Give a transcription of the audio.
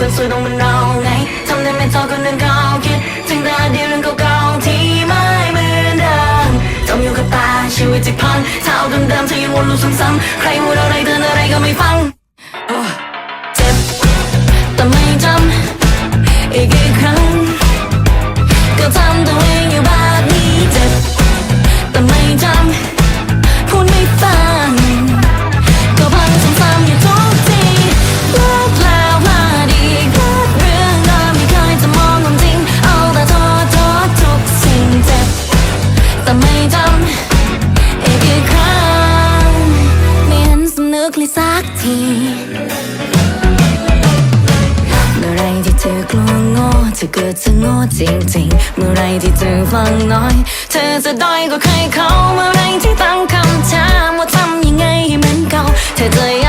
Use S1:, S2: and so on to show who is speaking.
S1: คนสวยต้องเป็นเราไงทำได้ไม่เท่าคนอื่นเขาคิดถึงแต่อดีตเรื่องเก่าๆที่ไม่เหมือนเดิมจมอยู่กับตาชีวิตที่พังเท่าเดิมๆที่วนลูปซ้ำๆใครพูดอะไรเตือนอะไรก็ไม่ฟังเจ็บแต่ไม่จำอีกกี่ครั้งก็ทำตัวเองอยู่แบบนี้เจ็บแต่ไม่จำ เลยสักทีเมื่อไรที่เธอกลัวโง่เธอเกิดจะโง่จริงๆ เมื่อไรที่เธอฟังน้อย เธอจะด้อยกว่าใครเขาเมื่อไรที่ตั้งคำถามว่าทำยังไงให้เหมือนเก่าเธอจะ